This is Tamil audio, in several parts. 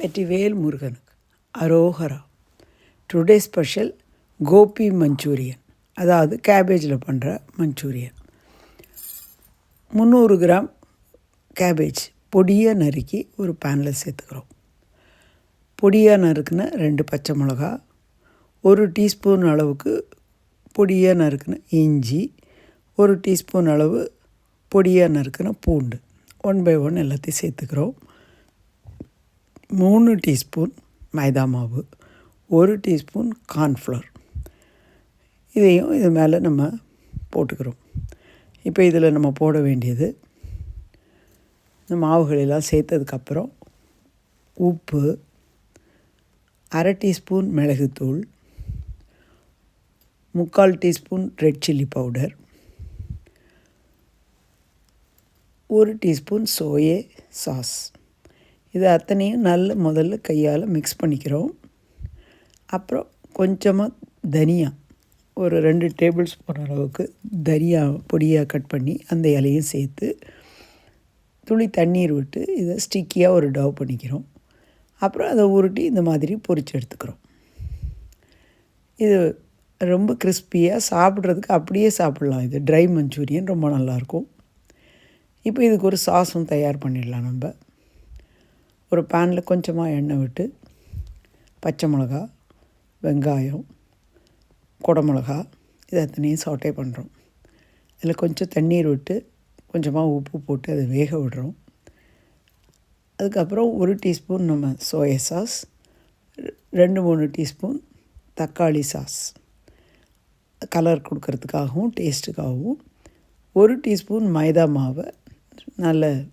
வெற்றிவேல் முருகனுக்கு. அரோகரா. Today special gobi manchurian. அதாவது கேபேஜில் பண்ணுற மஞ்சூரியன். முந்நூறு கிராம் கேபேஜ் பொடியாக நறுக்கி ஒரு பேனில் சேர்த்துக்கிறோம். பொடியாக நறுக்குன ரெண்டு பச்சை மிளகா ஒரு டீஸ்பூன் அளவுக்கு பொடியாக நறுக்குன இஞ்சி ஒரு டீஸ்பூன் அளவு பொடியாக நறுக்குன பூண்டு. ஒன் பை ஒன் எல்லாத்தையும் சேர்த்துக்கிறோம். மூணு டீஸ்பூன் மைதா மாவு ஒரு டீஸ்பூன் கார்ன்ஃப்ளவர். இதையும் இது மேலே நம்ம போட்டுக்கிறோம். இப்போ இதில் நம்ம போட வேண்டியது இந்த மாவுகளெல்லாம் சேர்த்ததுக்கப்புறம் உப்பு அரை டீஸ்பூன் மிளகுத்தூள் முக்கால் டீஸ்பூன் ரெட் சில்லி பவுடர் ஒரு டீஸ்பூன் சோயே சாஸ். இது அத்தனையும் நல்ல முதல்ல கையால் மிக்ஸ் பண்ணிக்கிறோம். அப்புறம் கொஞ்சமாக தனியா ஒரு ரெண்டு டேபிள் ஸ்பூன் அளவுக்கு தனியா பொடியாக கட் பண்ணி அந்த இலையும் சேர்த்து துளி தண்ணீர் விட்டு இதை ஸ்டிக்கியாக ஒரு டவ் பண்ணிக்கிறோம். அப்புறம் அதை உருட்டி இந்த மாதிரி பொரிச்சு எடுத்துக்கிறோம். இது ரொம்ப கிறிஸ்பியாக சாப்பிட்றதுக்கு அப்படியே சாப்பிட்லாம். இது ட்ரை மஞ்சூரியன் ரொம்ப நல்லாயிருக்கும் இப்போ இதுக்கு ஒரு சாஸும் தயார் பண்ணிடலாம் நம்ம. ஒரு பேனில் கொஞ்சமாக எண்ணெய் விட்டு பச்சை மிளகா வெங்காயம் குடமிளகா இது அத்தனையும் சாட்டே பண்ணுறோம் இதில் கொஞ்சம் தண்ணீர் விட்டு கொஞ்சமாக உப்பு போட்டு அதை வேக விடுறோம். அதுக்கப்புறம் ஒரு டீஸ்பூன் நம்ம சோயா சாஸ் ரெண்டு மூணு டீஸ்பூன் தக்காளி சாஸ் கலர் கொடுக்கறதுக்காகவும் டேஸ்ட்டுக்காகவும் ஒரு டீஸ்பூன் மைதா மாவை நல்ல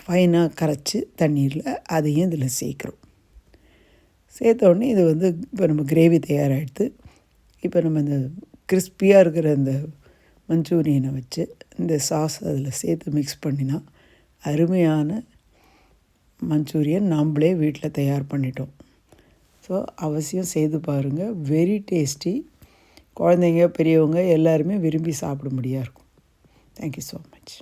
ஃபைனாக கரைச்சி தண்ணீரில் அதையும் இதில் சேர்க்குறோம் சேர்த்த உடனே இது வந்து இப்போ நம்ம கிரேவி தயாராகிடுது இப்போ நம்ம இந்த கிறிஸ்பியாக இருக்கிற இந்த மஞ்சூரியனை வச்சு இந்த சாஸ் அதில் சேர்த்து மிக்ஸ் பண்ணினா அருமையான மஞ்சூரியன் நாம்ளே வீட்டில் தயார் பண்ணிட்டோம். ஸோ அவசியம் செய்து பாருங்கள் வெரி டேஸ்டி குழந்தைங்க பெரியவங்க எல்லாருமே விரும்பி சாப்பிட முடியா இருக்கும். Thank you so much